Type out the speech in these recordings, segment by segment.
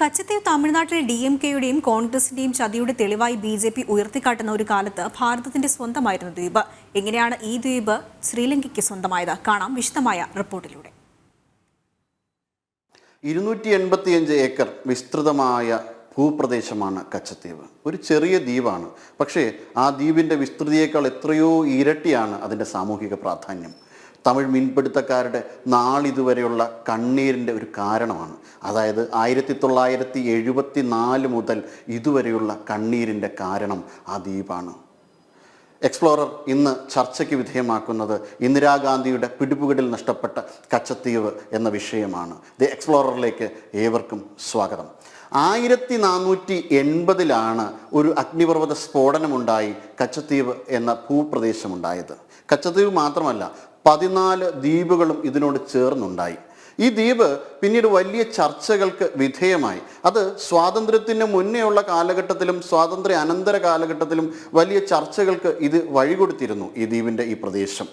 കച്ചത്തീവ് തമിഴ്നാട്ടിലെ D M കെയുടെയും കോൺഗ്രസിന്റെയും ചതിയുടെ തെളിവായി ബി ജെ പി ഉയർത്തിക്കാട്ടുന്ന ഒരു കാലത്ത് ഭാരതത്തിന്റെ സ്വന്തമായിരുന്നു ദ്വീപ്. എങ്ങനെയാണ് ഈ ദ്വീപ് ശ്രീലങ്കയ്ക്ക് സ്വന്തമായത്? കാണാം വിശദമായ റിപ്പോർട്ടിലൂടെ. ഇരുന്നൂറ്റി എൺപത്തിയഞ്ച് ഏക്കർ വിസ്തൃതമായ ഭൂപ്രദേശമാണ് കച്ചത്തീവ്. ഒരു ചെറിയ ദ്വീപാണ്. പക്ഷേ ആ ദ്വീപിന്റെ വിസ്തൃതിയേക്കാൾ എത്രയോ ഇരട്ടിയാണ് അതിന്റെ സാമൂഹിക പ്രാധാന്യം. തമിഴ് മീൻപിടുത്തക്കാരുടെ നാളിതുവരെയുള്ള കണ്ണീരിന്റെ ഒരു കാരണമാണ്. അതായത് ആയിരത്തി തൊള്ളായിരത്തി എഴുപത്തി നാല് മുതൽ ഇതുവരെയുള്ള കണ്ണീരിന്റെ കാരണം ആ ദ്വീപാണ്. എക്സ്പ്ലോറർ ഇന്ന് ചർച്ചയ്ക്ക് വിധേയമാക്കുന്നത് ഇന്ദിരാഗാന്ധിയുടെ പിടിപ്പുകടിൽ നഷ്ടപ്പെട്ട കച്ചത്തീവ് എന്ന വിഷയമാണ്. ദി എക്സ്പ്ലോററിലേക്ക് ഏവർക്കും സ്വാഗതം. ആയിരത്തി നാനൂറ്റി എൺപതിലാണ് ഒരു അഗ്നിപർവത സ്ഫോടനമുണ്ടായി കച്ചത്തീവ് എന്ന ഭൂപ്രദേശമുണ്ടായത്. കച്ചത്തീവ് മാത്രമല്ല പതിനാല് ദ്വീപുകളും ഇതിനോട് ചേർന്നുണ്ടായി. ഈ ദ്വീപ് പിന്നീട് വലിയ ചർച്ചകൾക്ക് വിധേയമായി. അത് സ്വാതന്ത്ര്യത്തിന് മുന്നേയുള്ള കാലഘട്ടത്തിലും സ്വാതന്ത്ര്യ അനന്തര കാലഘട്ടത്തിലും വലിയ ചർച്ചകൾക്ക് ഇത് വഴികൊടുത്തിരുന്നു ഈ ദ്വീപിന്റെ ഈ പ്രദേശം.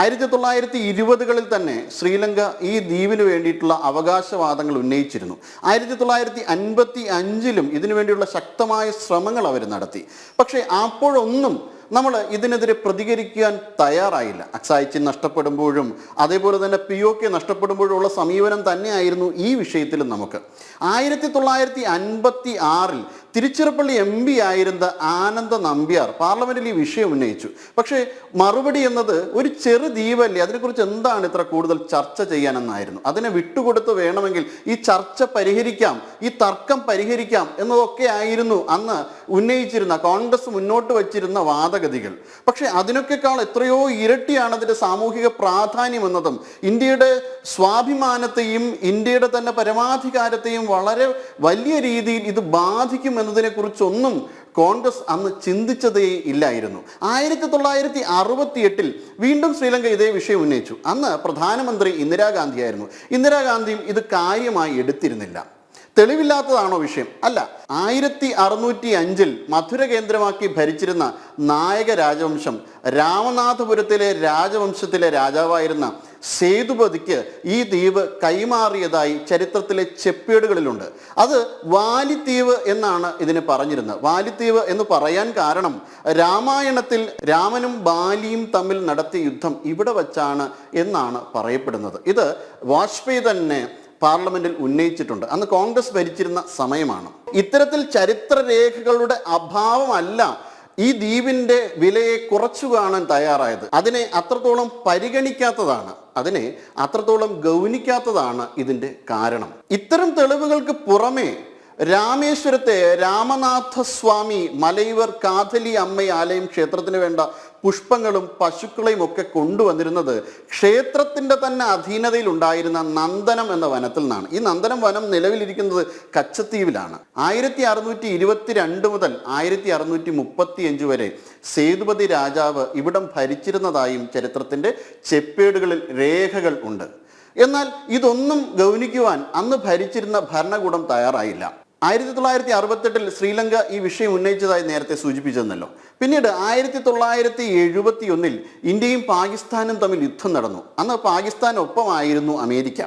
ആയിരത്തി തൊള്ളായിരത്തി ഇരുപതുകളിൽ തന്നെ ശ്രീലങ്ക ഈ ദ്വീപിന് വേണ്ടിയിട്ടുള്ള അവകാശവാദങ്ങൾ ഉന്നയിച്ചിരുന്നു. ആയിരത്തി തൊള്ളായിരത്തി അൻപത്തി അഞ്ചിലും ഇതിനു വേണ്ടിയുള്ള ശക്തമായ ശ്രമങ്ങൾ അവർ നടത്തി. പക്ഷേ അപ്പോഴൊന്നും നമ്മൾ ഇതിനെതിരെ പ്രതികരിക്കാൻ തയ്യാറായില്ല. അക്സായിച്ചി നഷ്ടപ്പെടുമ്പോഴും അതേപോലെ തന്നെ പി ഒ കെ നഷ്ടപ്പെടുമ്പോഴും ഉള്ള സമീപനം തന്നെയായിരുന്നു ഈ വിഷയത്തിലും നമുക്ക്. ആയിരത്തി തൊള്ളായിരത്തി അൻപത്തി ആറിൽ തിരുച്ചിറപ്പള്ളി എം പി ആയിരുന്ന ആനന്ദ നമ്പ്യാർ പാർലമെന്റിൽ ഈ വിഷയം ഉന്നയിച്ചു. പക്ഷേ മറുപടി എന്നത് ഒരു ചെറു ദ്വീപല്ലേ അതിനെക്കുറിച്ച് എന്താണ് ഇത്ര കൂടുതൽ ചർച്ച ചെയ്യാനെന്നായിരുന്നു? അതിനെ വിട്ടുകൊടുത്ത് വേണമെങ്കിൽ ഈ ചർച്ച പരിഹരിക്കാം ഈ തർക്കം പരിഹരിക്കാം എന്നതൊക്കെ ആയിരുന്നു അന്ന് ഉന്നയിച്ചിരുന്ന കോൺഗ്രസ് മുന്നോട്ട് വച്ചിരുന്ന വാദഗതികൾ. പക്ഷേ അതിനൊക്കെക്കാൾ എത്രയോ ഇരട്ടിയാണ് അതിന്റെ സാമൂഹിക പ്രാധാന്യം എന്നതും ഇന്ത്യയുടെ സ്വാഭിമാനത്തെയും ഇന്ത്യയുടെ തന്നെ പരമാധികാരത്തെയും വളരെ വലിയ രീതിയിൽ ഇത് ബാധിക്കും എന്നതിനെ കുറിച്ചൊന്നും കോൺഗ്രസ് അന്ന് ചിന്തിച്ചതേ ഇല്ലായിരുന്നു. ആയിരത്തി തൊള്ളായിരത്തി അറുപത്തി എട്ടിൽ വീണ്ടും ശ്രീലങ്ക ഇതേ വിഷയം ഉന്നയിച്ചു. അന്ന് പ്രധാനമന്ത്രി ഇന്ദിരാഗാന്ധിയായിരുന്നു. ഇന്ദിരാഗാന്ധിയും ഇത് കാര്യമായി എടുത്തിരുന്നില്ല. തെളിവില്ലാത്തതാണോ വിഷയം? അല്ല. ആയിരത്തി അറുന്നൂറ്റി അഞ്ചിൽ മധുര കേന്ദ്രമാക്കി ഭരിച്ചിരുന്ന നായക രാജവംശം രാമനാഥപുരത്തിലെ രാജവംശത്തിലെ രാജാവായിരുന്ന സേതുപതിക്ക് ഈ ദ്വീപ് കൈമാറിയതായി ചരിത്രത്തിലെ ചെപ്പേടുകളിലുണ്ട് അത് വാലിദ്വീപ് എന്നാണ് ഇതിന് പറഞ്ഞിരുന്നത്. വാലിദ്വീപ് എന്ന് പറയാൻ കാരണം രാമായണത്തിൽ രാമനും ബാലിയും തമ്മിൽ നടത്തിയ യുദ്ധം ഇവിടെ വച്ചാണ് എന്നാണ് പറയപ്പെടുന്നത്. ഇത് വാജ്പേയി തന്നെ പാർലമെന്റിൽ ഉന്നയിച്ചിട്ടുണ്ട്. അന്ന് കോൺഗ്രസ് ഭരിച്ചിരുന്ന സമയമാണ്. ഇത്തരത്തിൽ ചരിത്രരേഖകളുടെ അഭാവമല്ല ഈ ദ്വീപിന്റെ വിലയെ കുറച്ചു കാണാൻ തയ്യാറായത്. അതിനെ അത്രത്തോളം പരിഗണിക്കാത്തതാണ്. അതിനെ അത്രത്തോളം ഗൗനിക്കാത്തതാണ് ഇതിന്റെ കാരണം. ഇത്തരം തെളിവുകൾക്ക് പുറമെ രാമേശ്വരത്തെ രാമനാഥ സ്വാമി മലൈവർ കാഥലി അമ്മ ആലയം ക്ഷേത്രത്തിന് വേണ്ട പുഷ്പങ്ങളും പശുക്കളെയും ഒക്കെ കൊണ്ടുവന്നിരുന്നത് ക്ഷേത്രത്തിന്റെ തന്നെ അധീനതയിൽ ഉണ്ടായിരുന്ന നന്ദനം എന്ന വനത്തിൽ നിന്നാണ്. ഈ നന്ദനം വനം നിലവിലിരിക്കുന്നത് കച്ചത്തീവിലാണ്. ആയിരത്തി അറുന്നൂറ്റി ഇരുപത്തിരണ്ട് മുതൽ ആയിരത്തി അറുന്നൂറ്റി മുപ്പത്തി അഞ്ച് വരെ സേതുപതി രാജാവ് ഇവിടം ഭരിച്ചിരുന്നതായും ചരിത്രത്തിന്റെ ചെപ്പേടുകളിൽ രേഖകൾ ഉണ്ട്. എന്നാൽ ഇതൊന്നും ഗൗനിക്കുവാൻ അന്ന് ഭരിച്ചിരുന്ന ഭരണകൂടം തയ്യാറായില്ല. ആയിരത്തി തൊള്ളായിരത്തി അറുപത്തെട്ടിൽ ശ്രീലങ്ക ഈ വിഷയം ഉന്നയിച്ചതായി നേരത്തെ സൂചിപ്പിച്ചെന്നല്ലോ പിന്നീട് ആയിരത്തി തൊള്ളായിരത്തി എഴുപത്തി ഒന്നിൽ ഇന്ത്യയും പാകിസ്ഥാനും തമ്മിൽ യുദ്ധം നടന്നു. അന്ന് പാകിസ്ഥാൻ പാകിസ്ഥാനൊപ്പമായിരുന്നു അമേരിക്ക.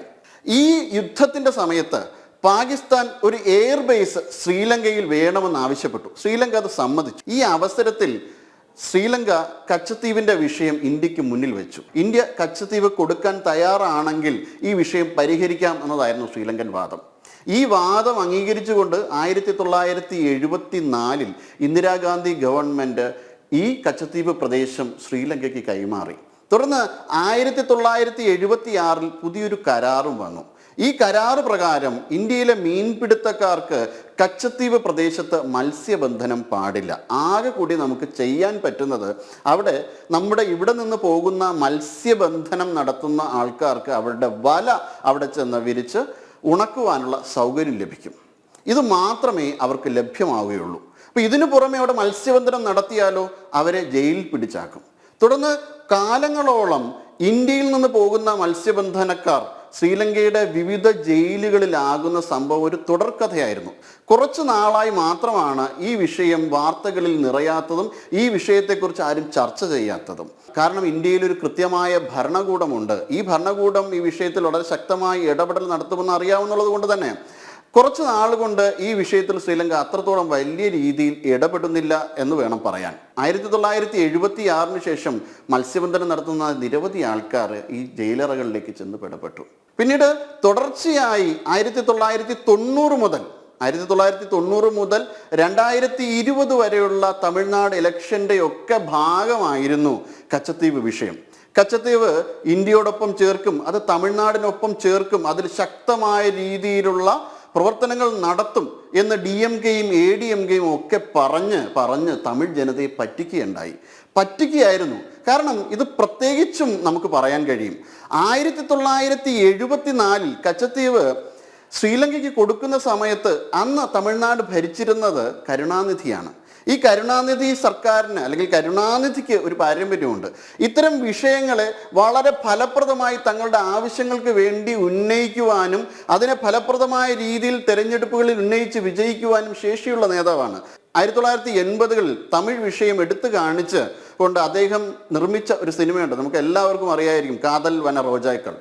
ഈ യുദ്ധത്തിന്റെ സമയത്ത് പാകിസ്ഥാൻ ഒരു എയർ ബേസ് ശ്രീലങ്കയിൽ വേണമെന്ന് ആവശ്യപ്പെട്ടു. ശ്രീലങ്ക അത് സമ്മതിച്ചു. ഈ അവസരത്തിൽ ശ്രീലങ്ക കച്ചത്തീവിന്റെ വിഷയം ഇന്ത്യയ്ക്ക് മുന്നിൽ വെച്ചു. ഇന്ത്യ കച്ചത്തീവ് കൊടുക്കാൻ തയ്യാറാണെങ്കിൽ ഈ വിഷയം പരിഹരിക്കാം എന്നതായിരുന്നു ശ്രീലങ്കൻ വാദം. ഈ വാദം അംഗീകരിച്ചുകൊണ്ട് ആയിരത്തി തൊള്ളായിരത്തി എഴുപത്തി നാലിൽ ഇന്ദിരാഗാന്ധി ഗവൺമെന്റ് ഈ കച്ചദ്വീപ് പ്രദേശം ശ്രീലങ്കയ്ക്ക് കൈമാറി. തുടർന്ന് ആയിരത്തി തൊള്ളായിരത്തി എഴുപത്തി ആറിൽ പുതിയൊരു കരാറും വന്നു. ഈ കരാറ് പ്രകാരം ഇന്ത്യയിലെ മീൻപിടുത്തക്കാർക്ക് കച്ചത്തീവ് പ്രദേശത്ത് മത്സ്യബന്ധനം പാടില്ല. ആകെ കൂടി നമുക്ക് ചെയ്യാൻ പറ്റുന്നത് അവിടെ നമ്മുടെ ഇവിടെ നിന്ന് പോകുന്ന മത്സ്യബന്ധനം നടത്തുന്ന ആൾക്കാർക്ക് അവരുടെ വല അവിടെ ചെന്ന് വിരിച്ച് ഉണക്കുവാനുള്ള സൗകര്യം ലഭിക്കും. ഇത് മാത്രമേ അവർക്ക് ലഭ്യമാവുകയുള്ളൂ. അപ്പൊ ഇതിനു പുറമെ അവിടെ മത്സ്യബന്ധനം നടത്തിയാലോ അവരെ ജയിലിൽ പിടിച്ചാക്കും. തുടർന്ന് കാലങ്ങളോളം ഇന്ത്യയിൽ നിന്ന് പോകുന്ന മത്സ്യബന്ധനക്കാർ ശ്രീലങ്കയുടെ വിവിധ ജയിലുകളിലാകുന്ന സംഭവം ഒരു തുടർക്കഥയായിരുന്നു കുറച്ച് നാളായി മാത്രമാണ് ഈ വിഷയം വാർത്തകളിൽ നിറയാത്തതും ഈ വിഷയത്തെക്കുറിച്ച് ആരും ചർച്ച ചെയ്യാത്തതും. കാരണം ഇന്ത്യയിൽ ഒരു കൃത്യമായ ഭരണകൂടമുണ്ട്. ഈ ഭരണകൂടം ഈ വിഷയത്തിൽ വളരെ ശക്തമായി ഇടപെടൽ നടത്തുമെന്ന് അറിയാവുന്നുള്ളത് കൊണ്ട് തന്നെ കുറച്ച് നാൾ കൊണ്ട് ഈ വിഷയത്തിൽ ശ്രീലങ്ക അത്രത്തോളം വലിയ രീതിയിൽ ഇടപെടുന്നില്ല എന്ന് വേണം പറയാൻ. ആയിരത്തി തൊള്ളായിരത്തി എഴുപത്തി ആറിന് ശേഷം മത്സ്യബന്ധനം നടത്തുന്ന നിരവധി ആൾക്കാർ ഈ ജയിലറകളിലേക്ക് ചെന്ന് പെടപ്പെട്ടു. പിന്നീട് തുടർച്ചയായി ആയിരത്തി തൊള്ളായിരത്തി തൊണ്ണൂറ് മുതൽ ആയിരത്തി തൊള്ളായിരത്തി തൊണ്ണൂറ് മുതൽ രണ്ടായിരത്തി ഇരുപത് വരെയുള്ള തമിഴ്നാട് ഇലക്ഷന്റെ ഒക്കെ ഭാഗമായിരുന്നു കച്ചത്തീവ് വിഷയം. കച്ചത്തീവ് ഇന്ത്യയോടൊപ്പം ചേർക്കും അത് തമിഴ്നാടിനൊപ്പം ചേർക്കും അതിൽ ശക്തമായ രീതിയിലുള്ള പ്രവർത്തനങ്ങൾ നടത്തും എന്ന് ഡി എം കെയും എ ഡി എം കെയും ഒക്കെ പറഞ്ഞ് പറഞ്ഞ് തമിഴ് ജനതയെ പറ്റിക്കുകയുണ്ടായി. പറ്റിക്കുകയായിരുന്നു. കാരണം ഇത് പ്രത്യേകിച്ചും നമുക്ക് പറയാൻ കഴിയും. ആയിരത്തി തൊള്ളായിരത്തി എഴുപത്തി നാലിൽ കച്ചത്തീവ് ശ്രീലങ്കയ്ക്ക് കൊടുക്കുന്ന സമയത്ത് അന്ന് തമിഴ്നാട് ഭരിച്ചിരുന്നത് കരുണാനിധിയാണ്. ഈ കരുണാനിധി സർക്കാരിന് അല്ലെങ്കിൽ കരുണാനിധിക്ക് ഒരു പാരമ്പര്യമുണ്ട്. ഇത്തരം വിഷയങ്ങളെ വളരെ ഫലപ്രദമായി തങ്ങളുടെ ആവശ്യങ്ങൾക്ക് വേണ്ടി ഉന്നയിക്കുവാനും അതിനെ ഫലപ്രദമായ രീതിയിൽ തെരഞ്ഞെടുപ്പുകളിൽ ഉന്നയിച്ച് വിജയിക്കുവാനും ശേഷിയുള്ള നേതാവാണ്. ആയിരത്തി തൊള്ളായിരത്തി എൺപതുകളിൽ തമിഴ് വിഷയം എടുത്തു കാണിച്ച് കൊണ്ട് അദ്ദേഹം നിർമ്മിച്ച ഒരു സിനിമയുണ്ട്. നമുക്ക് എല്ലാവർക്കും അറിയായിരിക്കും കാതൽ വന റോജാക്കൾ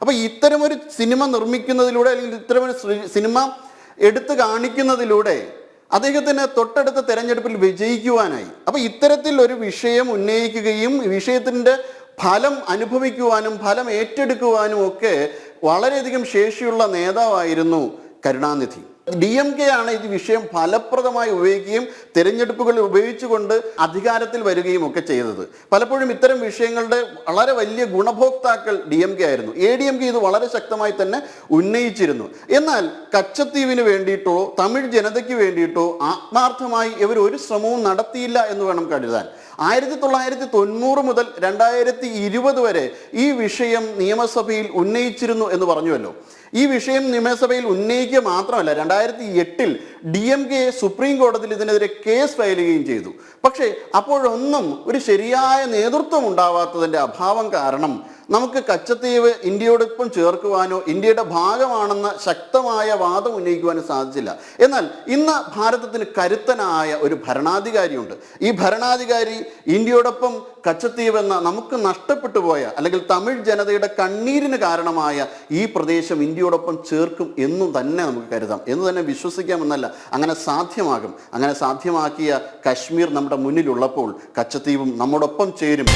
അപ്പോൾ ഇത്തരമൊരു സിനിമ നിർമ്മിക്കുന്നതിലൂടെ അല്ലെങ്കിൽ ഇത്തരമൊരു സിനിമ എടുത്തു കാണിക്കുന്നതിലൂടെ അദ്ദേഹത്തിന് തൊട്ടടുത്ത തെരഞ്ഞെടുപ്പിൽ വിജയിക്കുവാനായി. അപ്പൊ ഇത്തരത്തിൽ ഒരു വിഷയം ഉന്നയിക്കുകയും വിഷയത്തിന്റെ ഫലം അനുഭവിക്കുവാനും ഫലം ഏറ്റെടുക്കുവാനും ഒക്കെ വളരെയധികം ശേഷിയുള്ള നേതാവായിരുന്നു കരുണാനിധി. ഡി എം കെ ആണ് ഈ വിഷയം ഫലപ്രദമായി ഉപയോഗിക്കുകയും തിരഞ്ഞെടുപ്പുകൾ ഉപയോഗിച്ചുകൊണ്ട് അധികാരത്തിൽ വരികയും ഒക്കെ ചെയ്തത്. പലപ്പോഴും ഇത്തരം വിഷയങ്ങളുടെ വളരെ വലിയ ഗുണഭോക്താക്കൾ ഡി എം കെ ആയിരുന്നു. എ ഡി എം കെ ഇത് വളരെ ശക്തമായി തന്നെ ഉന്നയിച്ചിരുന്നു. എന്നാൽ കച്ചത്തീവിന് വേണ്ടിയിട്ടോ തമിഴ് ജനതയ്ക്ക് വേണ്ടിയിട്ടോ ആത്മാർത്ഥമായി ഇവർ ഒരു ശ്രമവും നടത്തിയില്ല എന്ന് വേണം കരുതാൻ. ആയിരത്തി തൊള്ളായിരത്തി തൊണ്ണൂറ് മുതൽ രണ്ടായിരത്തി ഇരുപത് വരെ ഈ വിഷയം നിയമസഭയിൽ ഉന്നയിച്ചിരുന്നു എന്ന് പറഞ്ഞുവല്ലോ. ഈ വിഷയം നിയമസഭയിൽ ഉന്നയിക്കുക മാത്രമല്ല രണ്ടായിരത്തി എട്ടിൽ ഡി എം കെ സുപ്രീം കോടതിയിൽ ഇതിനെതിരെ കേസ് ഫയൽ ചെയ്യുകയും ചെയ്തു. പക്ഷേ അപ്പോഴൊന്നും ഒരു ശരിയായ നേതൃത്വം ഉണ്ടാവാത്തതിന്റെ അഭാവം കാരണം നമുക്ക് കച്ചത്തീവ് ഇന്ത്യയോടൊപ്പം ചേർക്കുവാനോ ഇന്ത്യയുടെ ഭാഗമാണെന്ന ശക്തമായ വാദം ഉന്നയിക്കുവാനോ സാധിച്ചില്ല. എന്നാൽ ഇന്ന് ഭാരതത്തിന് കരുത്തനായ ഒരു ഭരണാധികാരിയുണ്ട്. ഈ ഭരണാധികാരി ഇന്ത്യയോടൊപ്പം കച്ചത്തീവ് എന്ന നമുക്ക് നഷ്ടപ്പെട്ടു പോയ അല്ലെങ്കിൽ തമിഴ് ജനതയുടെ കണ്ണീരിന് കാരണമായ ഈ പ്രദേശം ഇന്ത്യയോടൊപ്പം ചേർക്കും എന്നും തന്നെ നമുക്ക് കരുതാം. എന്ന് തന്നെ വിശ്വസിക്കാമെന്നല്ല. അങ്ങനെ സാധ്യമാകും. അങ്ങനെ സാധ്യമാക്കിയ കശ്മീർ നമ്മുടെ മുന്നിലുള്ളപ്പോൾ കച്ചത്തീവും നമ്മോടൊപ്പം ചേരും.